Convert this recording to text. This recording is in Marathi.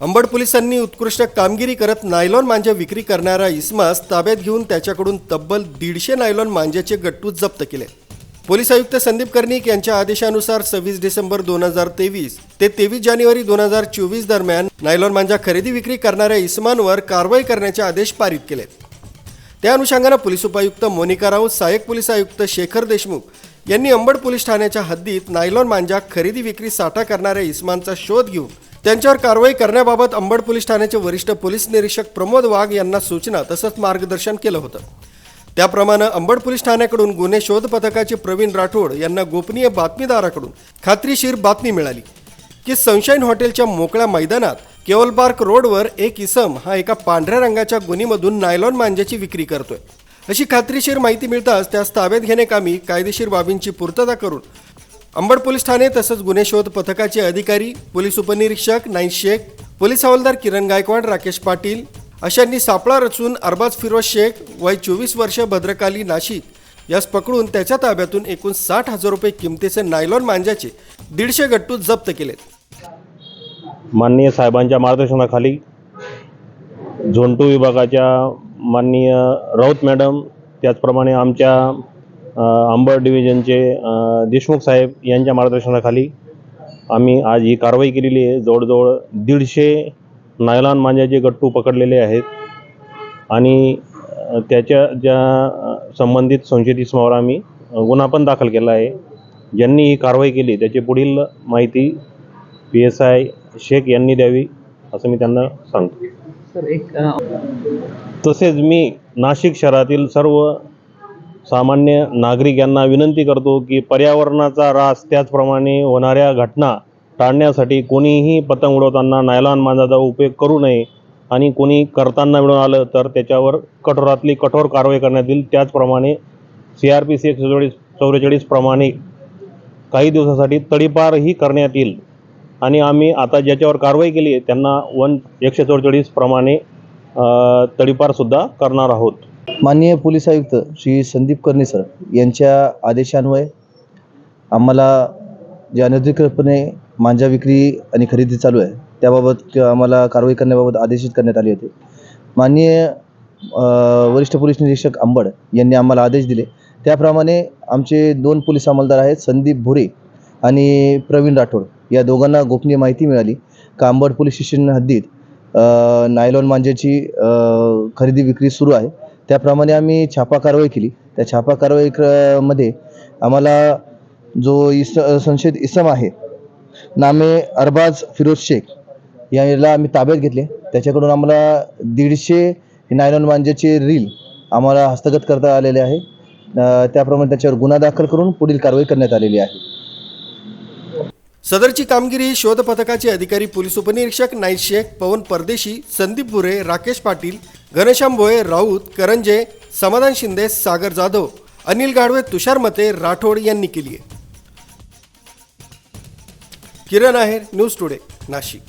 अंबड पोलिसांनी उत्कृष्ट कामगिरी करत नायलॉन मांजा विक्री करणारा इस्मास ताब्यात घेऊन त्याच्याकडून तब्बल दीडशे नायलॉन मांजाचे गट्टू जप्त केले. पोलीस आयुक्त संदीप कर्णिक यांच्या आदेशानुसार सव्वीस डिसेंबर दोन हजार तेवीस ते तेवीस जानेवारी दोन हजार चोवीस दरम्यान नायलॉन मांजा खरेदी विक्री करणाऱ्या इसमांवर कारवाई करण्याचे आदेश पारित केलेत त्या अनुषंगानं पोलीस उपायुक्त मोनिका राऊत सहाय्यक पोलीस आयुक्त शेखर देशमुख यांनी अंबड पोलीस ठाण्याच्या हद्दीत नायलॉन मांजा खरेदी विक्री साठा करणाऱ्या इस्मानचा शोध घेऊन त्यांच्यावर कारवाई करण्याबाबत अंबड पोलीस ठाण्याचे वरिष्ठ पोलीस निरीक्षक प्रमोद वाघ यांना सूचना तसंच मार्गदर्शन केलं होतं. त्याप्रमाणे अंबड पोलीस ठाण्याकडून गुन्हे शोध पथकाचे प्रवीण राठोड यांना गोपनीय बातमीदाराकडून खात्रीशीर बातमी मिळाली की सनशाईन हॉटेलच्या मोकळ्या मैदानात केवलबार्क रोडवर एक इसम हा एका पांढऱ्या रंगाच्या गुन्हीमधून नायलॉन मांज्याची विक्री करतोय. अशी खात्रीशीर माहिती मिळताच त्यास ताब्यात घेणे कामी कायदेशीर बाबींची पूर्तता करून अंबड पोलीस ठाणे तसंच गुन्हे शोध पथकाचे अधिकारी पोलीस उपनिरीक्षक नाईन शेख पोलीस हवालदार किरण गायकवाड राकेश पाटील अशांनी सापळा रचून अरबाज फिरोज शेख वय चोवीस वर्ष भद्रकाली नाशिक यास पकडून त्याच्या ताब्यातून एकूण साठ हजार रुपये किमतीचे नायलॉन मांजाचे दीडशे गट्टू जप्त केलेत. माननीय साहेबांच्या मार्गदर्शनाखाली झोंटू विभागाच्या माननीय राऊत मॅडम त्याचप्रमाणे आमच्या अंबड डिव्हिजनचे देशमुख साहेब यांच्या मार्गदर्शनाखाली आम्ही आज ही कारवाई केलेली आहे. जवळजवळ दीडशे नायलॉन मांजाचे गट्टू पकडलेले आहेत. आणि त्याच्या ज्या संबंधित संशयित इसमावर आम्ही गुन्हा पण दाखल केला आहे. ज्यांनी ही कारवाई केली त्याची पुढील माहिती पी एस आय शेख यांनी द्यावी असं मी त्यांना सांगतो. तसेच मी नाशिक शहरातील सर्व सामान्य नागरिक यांना विनंती करतो की पर्यावरणाचा ऱ्हास त्याचप्रमाणे होणाऱ्या घटना टाळण्यासाठी कोणीही पतंग उडवताना नायलॉन मांजाचा उपयोग करू नये आणि कोणी करताना मिळून आलं तर त्याच्यावर कठोरातली कठोर कारवाई करण्यात येईल. त्याचप्रमाणे सी आर पी सी एकशे चौवेचाळीस चौवेचाळीस प्रमाणे काही दिवसासाठी तडीपारही करण्यात येईल. आणि आम्ही आता ज्याच्यावर कारवाई केली आहे त्यांना वन एकशे चौवेचाळीस प्रमाणे तडीपारसुद्धा करणार आहोत. माननीय पोलीस आयुक्त श्री संदीप कर्णे सर यांच्या आदेशान्वये आम्हाला जे अनधिकृतपणे मांजा विक्री आणि खरेदी चालू आहे त्याबाबत आम्हाला कारवाई करण्याबाबत आदेशित करण्यात आले होते. माननीय वरिष्ठ पोलीस निरीक्षक आंबड यांनी आम्हाला आदेश दिले. त्याप्रमाणे आमचे दोन पोलीस अंमलदार आहेत संदीप भोरे आणि प्रवीण राठोड. या दोघांना गोपनीय माहिती मिळाली. कांबड पोलीस स्टेशन हद्दीत नायलॉन मांजाची खरेदी विक्री सुरू आहे. त्याप्रमाणे आम्ही छापा कारवाई केली. त्या छापा कारवाई क- मध्ये आम्हाला जो इस संशयित इसम आहे नामे अरबाज फिरोज शेख याला आम्ही ताब्यात घेतले. त्याच्याकडून आम्हाला दीडशे नायलॉन मांजेचे रील आम्हाला हस्तगत करता आलेले आहे. त्याप्रमाणे त्याच्यावर गुन्हा दाखल करून पुढील कारवाई करण्यात आलेली आहे. सदरची कामगिरी शोध पथकाचे अधिकारी पोलीस उपनिरीक्षक नाईक शेख पवन परदेशी संदीप बुरे राकेश पाटील घनश्याम भोये राऊत करंजे समाधान शिंदे सागर जाधव अनिल गाढवे तुषार मते राठोड यांनी केली आहे. Kiran Aher news today Nashik.